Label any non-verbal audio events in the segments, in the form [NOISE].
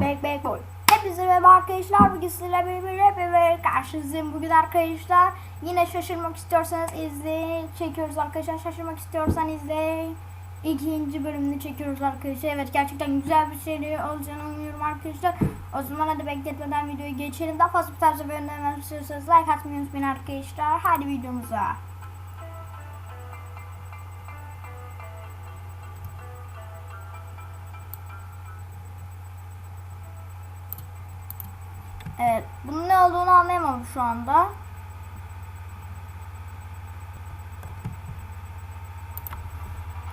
Bek bek boy. Hepinize merhaba arkadaşlar. Bugün sizlerle birlikte ve karşınızdayım. Bugün arkadaşlar yine şaşırmak istiyorsanız izleyin. Çekiyoruz arkadaşlar. Şaşırmak istiyorsan izleyin. İkinci bölümünü çekiyoruz arkadaşlar. Evet gerçekten güzel bir seri olacağını umuyorum arkadaşlar. O zaman hadi bekletmeden videoyu geçelim. Daha fazla bu tarz bölümler istiyorsanız like atmayı unutmayın arkadaşlar. Hadi videomuza. Anlayamam şu anda.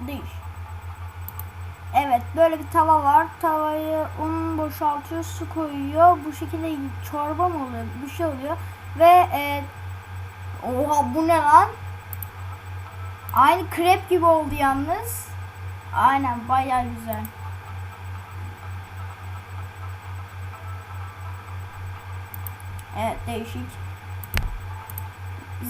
Değil. Evet böyle bir tava var. Tavayı un boşaltıyor, su koyuyor. Bu şekilde çorba mı oluyor? Bir şey oluyor. Ve e, oha bu ne lan? Aynı krep gibi oldu yalnız. Aynen bayağı güzel. Evet değişik.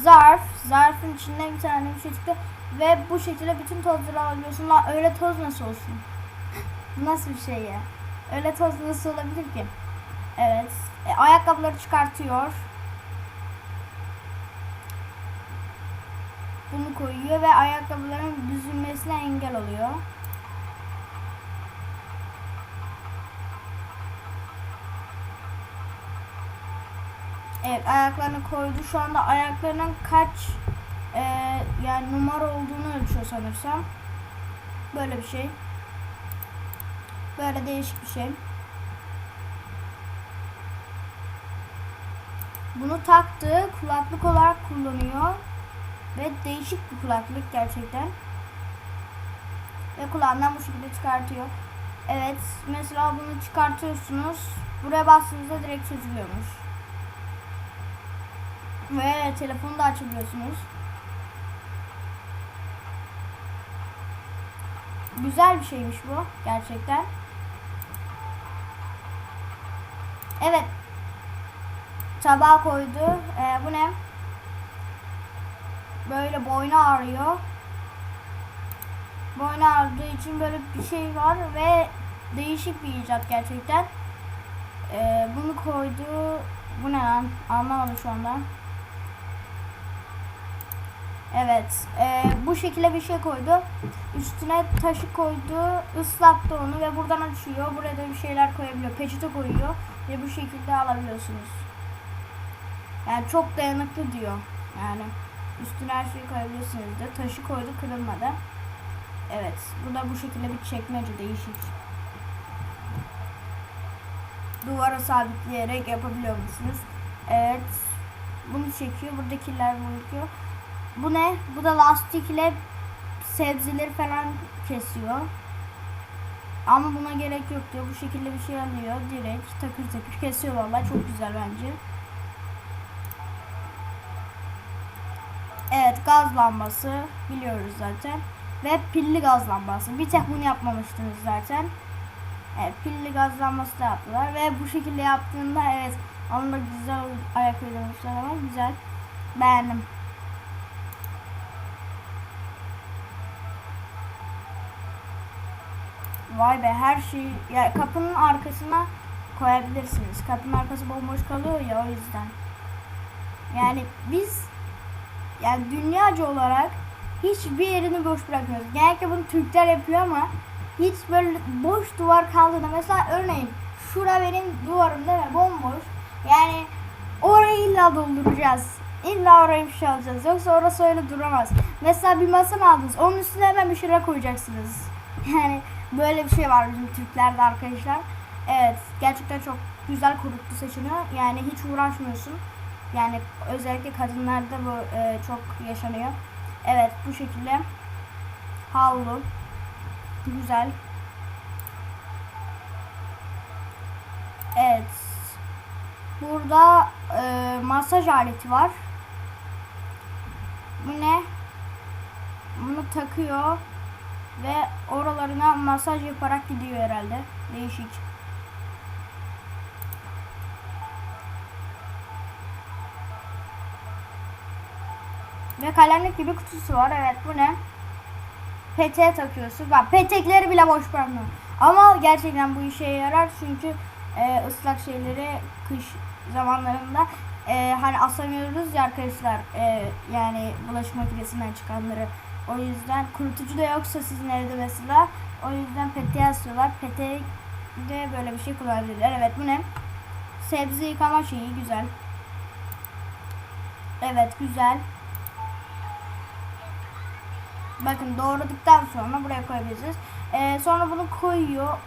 Zarf. Zarfın içinde bir tane bir şey çıktı. Ve bu şekilde bütün tozları alabiliyorsun. Lan öyle toz nasıl olsun? [LAUGHS] Nasıl bir şey ya? Öyle toz nasıl olabilir ki? Evet. E, ayakkabıları çıkartıyor. Bunu koyuyor ve ayakkabıların düzülmesine engel oluyor. Evet ayaklarını koydu. Şu anda ayaklarının kaç e, yani numara olduğunu ölçüyor sanırsam. Böyle bir şey. Böyle değişik bir şey. Bunu taktı. Kulaklık olarak kullanıyor. Ve değişik bir kulaklık gerçekten. Ve kulağından bu şekilde çıkartıyor. Evet mesela bunu çıkartıyorsunuz. Buraya bastığınızda direkt çözülüyormuş. Ve telefonu da açabiliyorsunuz. Güzel bir şeymiş bu gerçekten. Evet. Tabağa koydu. Ee, bu ne? Böyle boynu ağrıyor. Boynu ağrıdığı için böyle bir şey var ve değişik bir icat gerçekten. Ee, bunu koydu. Bu ne lan? Anlamadım şu anda. Evet. E, bu şekilde bir şey koydu. Üstüne taşı koydu. ıslattı onu ve buradan açıyor. Buraya bir şeyler koyabiliyor. Peçete koyuyor. Ve bu şekilde alabiliyorsunuz. Yani çok dayanıklı diyor. Yani üstüne her şeyi koyabilirsiniz de. Taşı koydu kırılmadı. Evet. Bu da bu şekilde bir çekmece değişik. Duvara sabitleyerek yapabiliyor musunuz? Evet. Bunu çekiyor. Buradakiler bırakıyor. Bu ne? Bu da lastikle sebzeleri falan kesiyor. Ama buna gerek yok diyor. Bu şekilde bir şey alıyor. Direkt takır takır kesiyor vallahi çok güzel bence. Evet gaz lambası biliyoruz zaten. Ve pilli gaz lambası. Bir tek bunu yapmamıştınız zaten. Evet pilli gaz lambası da yaptılar. Ve bu şekilde yaptığında evet onu da güzel ayak uydurmuşlar ama güzel. Beğendim. Vay be her şeyi ya kapının arkasına koyabilirsiniz. Kapının arkası bomboş kalıyor ya o yüzden. Yani biz yani dünyaca olarak hiçbir yerini boş bırakmıyoruz. Genellikle bunu Türkler yapıyor ama hiç böyle boş duvar kaldığında mesela örneğin şura benim duvarım değil mi? Bomboş. Yani orayı illa dolduracağız. İlla oraya bir şey alacağız. Yoksa orası öyle duramaz. Mesela bir masa mı aldınız? Onun üstüne hemen bir şeyler koyacaksınız. [LAUGHS] Yani böyle bir şey var bizim Türklerde arkadaşlar. Evet gerçekten çok güzel koruktu seçiliyor. Yani hiç uğraşmıyorsun. Yani özellikle kadınlarda bu e, çok yaşanıyor. Evet bu şekilde havlu güzel. Evet. Burada e, masaj aleti var. Bu ne? Bunu takıyor ve oralarına masaj yaparak gidiyor herhalde. Değişik. Ve kalemlik gibi kutusu var. Evet bu ne? Peteğe takıyorsun. Bak petekleri bile boş bırakmıyor. Ama gerçekten bu işe yarar çünkü e, ıslak şeyleri kış zamanlarında e, hani asamıyoruz ya arkadaşlar e, yani bulaşık makinesinden çıkanları. O yüzden kurutucu da yoksa sizin evde mesela o yüzden peteğe asıyorlar. Peteğe de böyle bir şey kullanabilirler. Evet bu ne? Sebze yıkama şeyi güzel. Evet güzel. Bakın doğradıktan sonra buraya koyabilirsiniz. Ee, sonra bunu koyuyor.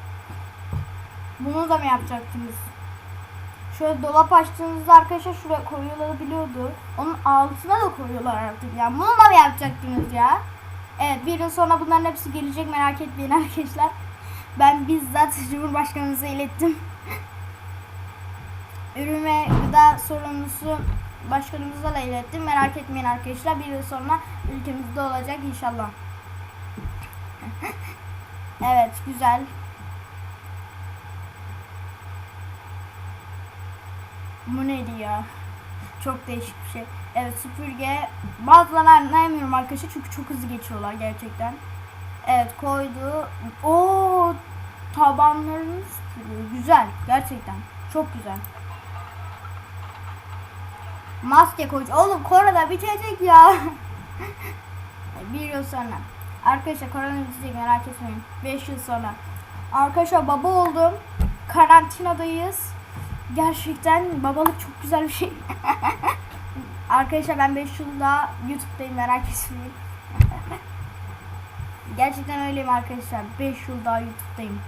Bunu da mı yapacaktınız? Şöyle dolap açtığınızda arkadaşlar şuraya koyulabiliyordu. Onun altına da koyuyorlar artık ya. Bunu da mı yapacaktınız ya? Evet bir yıl sonra bunların hepsi gelecek merak etmeyin [LAUGHS] arkadaşlar. Ben bizzat [LAUGHS] Cumhurbaşkanımıza ilettim. Ürün ve gıda sorumlusu başkanımıza da ilettim. Merak etmeyin arkadaşlar. Bir yıl sonra ülkemizde olacak inşallah. [LAUGHS] evet güzel. Bu neydi ya? Çok değişik bir şey. Evet süpürge. Bazılarını anlayamıyorum arkadaşlar çünkü çok hızlı geçiyorlar gerçekten. Evet koydu. Oo tabanlarını süpürüyor. Güzel gerçekten. Çok güzel. Maske koy. Oğlum korona bitecek ya. [LAUGHS] bir yıl sonra. Arkadaşlar korona bitecek merak etmeyin. 5 yıl sonra. Arkadaşlar baba oldum. Karantinadayız. Gerçekten babalık çok güzel bir şey. [LAUGHS] Arkadaşlar ben 5 yıl daha YouTube'dayım merak etmeyin. [LAUGHS] Gerçekten öyleyim arkadaşlar. 5 yıl daha YouTube'dayım.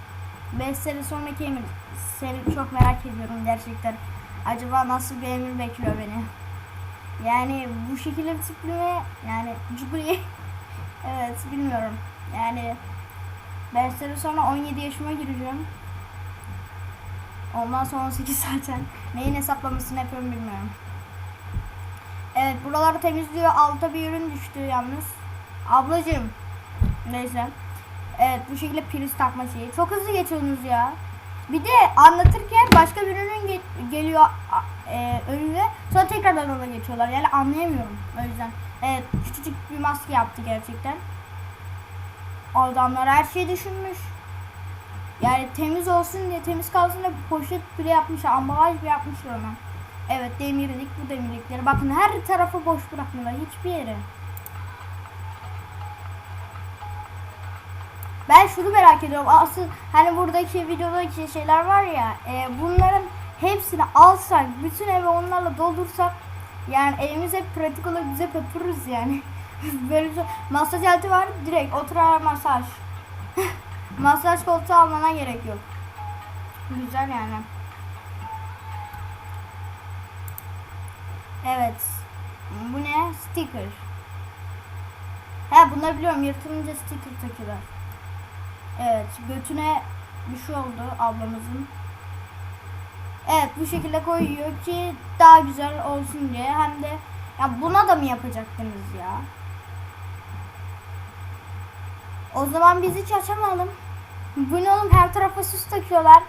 5 sene sonraki Emir seni çok merak ediyorum gerçekten. Acaba nasıl bir Emir bekliyor beni? Yani bu şekilde bir tipli mi? Yani cubri. [LAUGHS] evet bilmiyorum. Yani 5 sene sonra 17 yaşıma gireceğim. Ondan sonra 18 zaten. Neyin hesaplamasını yapıyorum bilmiyorum. Evet buraları temizliyor. Alta bir ürün düştü yalnız. Ablacığım. Neyse. Evet bu şekilde priz takma şeyi. Çok hızlı geçiyorsunuz ya. Bir de anlatırken başka bir ürün ge- geliyor e, önüne. Sonra tekrardan ona geçiyorlar. Yani anlayamıyorum. O yüzden. Evet küçücük bir maske yaptı gerçekten. Adamlar her şeyi düşünmüş. Yani temiz olsun diye temiz kalsın diye poşet bile yapmışlar. Ambalaj bile yapmışlar ona. Evet demirlik bu demirlikleri. Bakın her tarafı boş bırakmıyorlar. Hiçbir yeri. Ben şunu merak ediyorum. Asıl hani buradaki videodaki şeyler var ya. E, bunların hepsini alsak, bütün evi onlarla doldursak yani evimiz hep pratik olur, biz hep yapırız yani. [LAUGHS] Böyle bir şey. Masaj aleti var, direkt oturarak masaj. Masaj koltuğu almana gerek yok. Güzel yani. Evet. Bu ne? Sticker. He bunları biliyorum. Yırtılınca sticker takıyorlar. Evet. Götüne bir şey oldu ablamızın. Evet bu şekilde koyuyor ki daha güzel olsun diye. Hem de ya buna da mı yapacaktınız ya? O zaman biz hiç açamayalım. Bu ne oğlum her tarafa süs takıyorlar.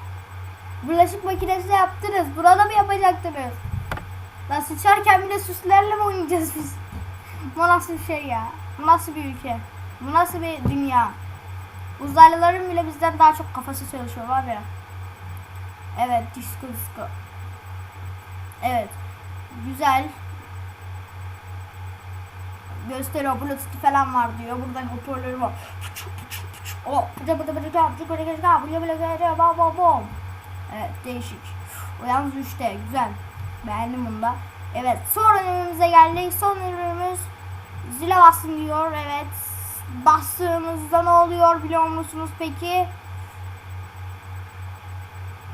Bulaşık makinesi yaptınız. Burada mı yapacaktınız? Lan sıçarken bile süslerle mi oynayacağız biz? [LAUGHS] Bu nasıl bir şey ya? Bu nasıl bir ülke? Bu nasıl bir dünya? Uzaylıların bile bizden daha çok kafası çalışıyor var ya. Evet disco disco. Evet. Güzel. Gösteriyor bluetooth falan var diyor. Buradan hoparlörü var. O bıda bıda bıda gel bıda bıda gel bıda bıda gel bam bam bam. Evet değişik. O yalnız 3'te güzel. Beğendim bunu da. Evet son ürünümüze geldik. Son ürünümüz zile basın diyor. Evet bastığımızda ne oluyor biliyor musunuz peki?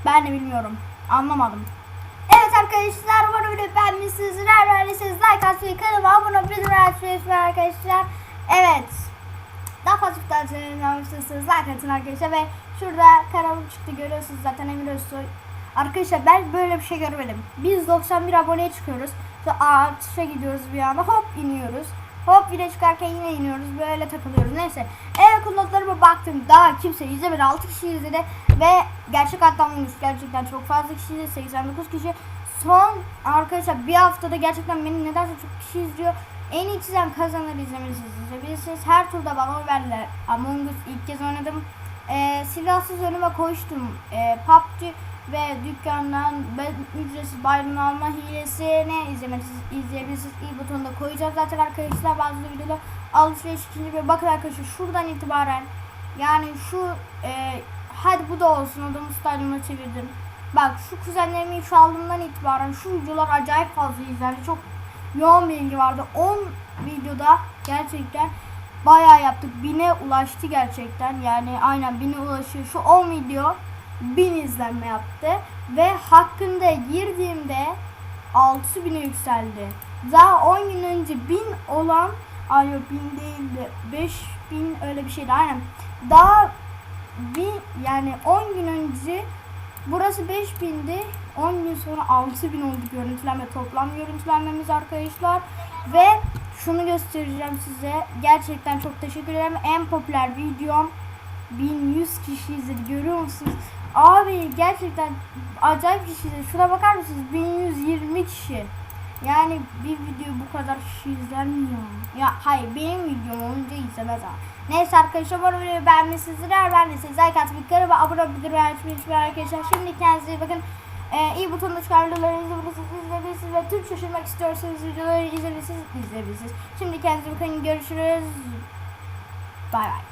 Ben de bilmiyorum. Anlamadım. Evet arkadaşlar umarım video beğenmişsinizdir. Eğer beğendiyseniz like atmayı, kanalıma abone olmayı arkadaşlar. Evet. Daha fazla fotoğraflarını like atın arkadaşlar ve şurada kanalım çıktı görüyorsunuz zaten Emir Özsoy. Arkadaşlar ben böyle bir şey görmedim. Biz 91 aboneye çıkıyoruz. Sonra artışa gidiyoruz bir anda hop iniyoruz. Hop video çıkarken yine iniyoruz. Böyle takılıyoruz. Neyse. Evet kullanıcılarıma baktım. Daha kimse izlemedi. 6 kişi izledi. Ve gerçek atlamış. Gerçekten çok fazla kişi izledi. 89 kişi. Son arkadaşlar bir haftada gerçekten beni nedense çok kişi izliyor. En iyi çizen kazanır izlemelisiniz. İzleyebilirsiniz. Her turda bana verdiler. Among Us ilk kez oynadım. Ee, silahsız önüme koştum. Ee, PUBG ve dükkandan ben ücretsiz bayram alma hilesini izlemeniz, izleyebilirsiniz. İyi butonunda koyacağız zaten arkadaşlar bazı videoda alışveriş ikinci ve bakın arkadaşlar şuradan itibaren yani şu e, hadi bu da olsun adamı stadyuma çevirdim. Bak şu kuzenlerimin şu aldığımdan itibaren şu videolar acayip fazla izlendi. Çok yoğun bir ilgi vardı. 10 videoda gerçekten bayağı yaptık. 1000'e ulaştı gerçekten. Yani aynen 1000'e ulaşıyor. Şu 10 video 1000 izlenme yaptı. Ve hakkında girdiğimde 6000'e yükseldi. Daha 10 gün önce 1000 olan ay yok 1000 değildi. 5000 öyle bir şeydi aynen. Daha bir yani 10 gün önce burası 5000'di. 10 gün sonra 6000 oldu görüntülenme toplam görüntülenmemiz arkadaşlar. Ve şunu göstereceğim size. Gerçekten çok teşekkür ederim. En popüler videom 1100 kişi izledi. Görüyor musunuz? Abi gerçekten acayip kişi izledi. Şuna bakar mısınız? 1120 kişi. Yani bir video bu kadar izlenmiyor. Ya hayır benim videom olunca izlemez ama. Neyse arkadaşlar bu videoyu beğenmişsinizdir. Eğer beğendiyseniz like atmayı, kanalıma abone olmayı, unutmayın arkadaşlar. Şimdi kendinize iyi bakın. Ee, iyi butonuna çıkan videoları izleyebilirsiniz, ve tüm şaşırmak istiyorsanız videoları izleyebilirsiniz, izleyebilirsiniz. Şimdi kendinize bakın. Görüşürüz. Bay bay.